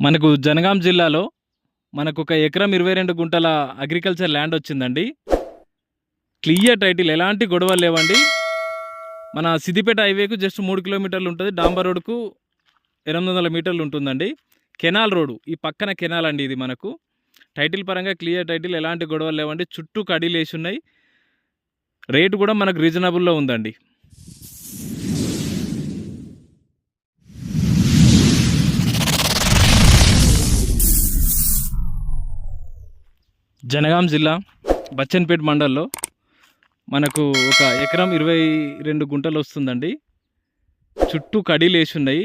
మనకు జనగాం జిల్లాలో మనకు ఒక ఎకరం ఇరవై రెండు గుంటల అగ్రికల్చర్ ల్యాండ్ వచ్చిందండి. క్లియర్ టైటిల్ ఎలాంటి గొడవలు లేవండి. మన సిద్దిపేట హైవేకు జస్ట్ మూడు కిలోమీటర్లు ఉంటుంది. డాంబర్ రోడ్కు ఎనిమిది వందల మీటర్లు ఉంటుందండి. కెనాల్ రోడ్డు ఈ పక్కన కెనాల్ అండి ఇది మనకు. టైటిల్ పరంగా క్లియర్ టైటిల్ ఎలాంటి గొడవలు లేవండి. చుట్టూ కడీలు వేసి ఉన్నాయి. రేటు కూడా మనకు రీజనబుల్లో ఉందండి. జనగాం జిల్లా బచ్చన్పేట మండల్లో మనకు ఒక ఎకరం ఇరవై రెండు గుంటలు వస్తుందండి. చుట్టూ కడీలు వేసి ఉన్నాయి.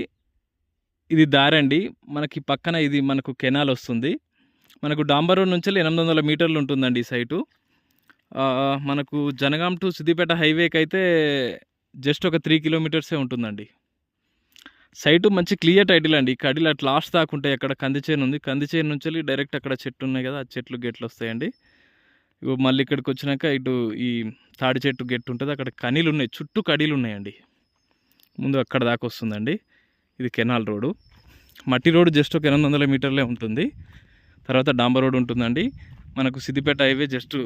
ఇది దారండి మనకి పక్కన ఇది మనకు కెనాల్ వస్తుంది. మనకు డాంబర్ రోడ్ నుంచి ఎనిమిది వందల మీటర్లు ఉంటుందండి ఈ సైటు. మనకు జనగాం టు సిద్దిపేట హైవేకి అయితే జస్ట్ ఒక త్రీ కిలోమీటర్సే ఉంటుందండి. సైటు మంచి క్లియర్ టైటిల్ అండి. ఈ కడీలు అట్లా లాస్ట్ దాకా ఉంటాయి అక్కడ కంది చేను ఉంది. కంది చేను నుంచి వెళ్ళి డైరెక్ట్ అక్కడ చెట్లు ఉన్నాయి కదా ఆ చెట్లు గెట్లు వస్తాయండి. ఇగో మళ్ళీ ఇక్కడికి వచ్చినాక ఇటు ఈ తాడి చెట్టు గెట్టు ఉంటుంది. అక్కడ కనీలు ఉన్నాయి. చుట్టూ కడీలు ఉన్నాయండి. ముందు అక్కడ దాకా వస్తుందండి. ఇది కెనాల్ రోడ్డు. మట్టి రోడ్డు జస్ట్ ఒక ఎనిమిది వందల మీటర్లే ఉంటుంది. తర్వాత డాంబర్ రోడ్ ఉంటుందండి. మనకు Siddipet highway just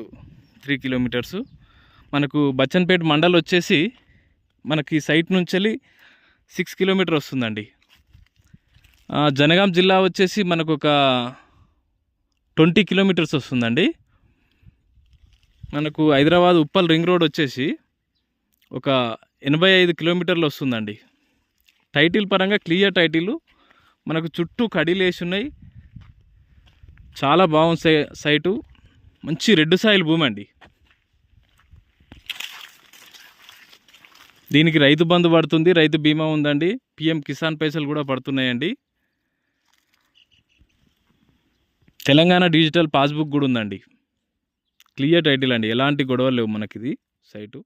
three kilometres. మనకు బచ్చన్పేట మండల్ వచ్చేసి మనకి సైట్ నుంచి వెళ్ళి సిక్స్ కిలోమీటర్ వస్తుందండి. జనగాం జిల్లా వచ్చేసి మనకు ఒక ట్వంటీ కిలోమీటర్స్ వస్తుందండి. మనకు హైదరాబాద్ ఉప్పల్ రింగ్ రోడ్ వచ్చేసి ఒక ఎనభై ఐదు కిలోమీటర్లు వస్తుందండి. టైటిల్ పరంగా క్లియర్ టైటిల్. మనకు చుట్టూ కడీలు వేసి ఉన్నాయి. చాలా బాగుంది సై- సైటు. మంచి రెడ్ సాయిల్ భూమి అండి. దీనికి రైతు బంధు పడుతుంది రైతు బీమా ఉందండి. పిఎం కిసాన్ పైసలు కూడా పడుతున్నాయండి. తెలంగాణ డిజిటల్ పాస్బుక్ కూడా ఉందండి. క్లియర్ టైటిల్ అండి. ఎలాంటి గొడవలు లేవు మనకి ఇది సైటు.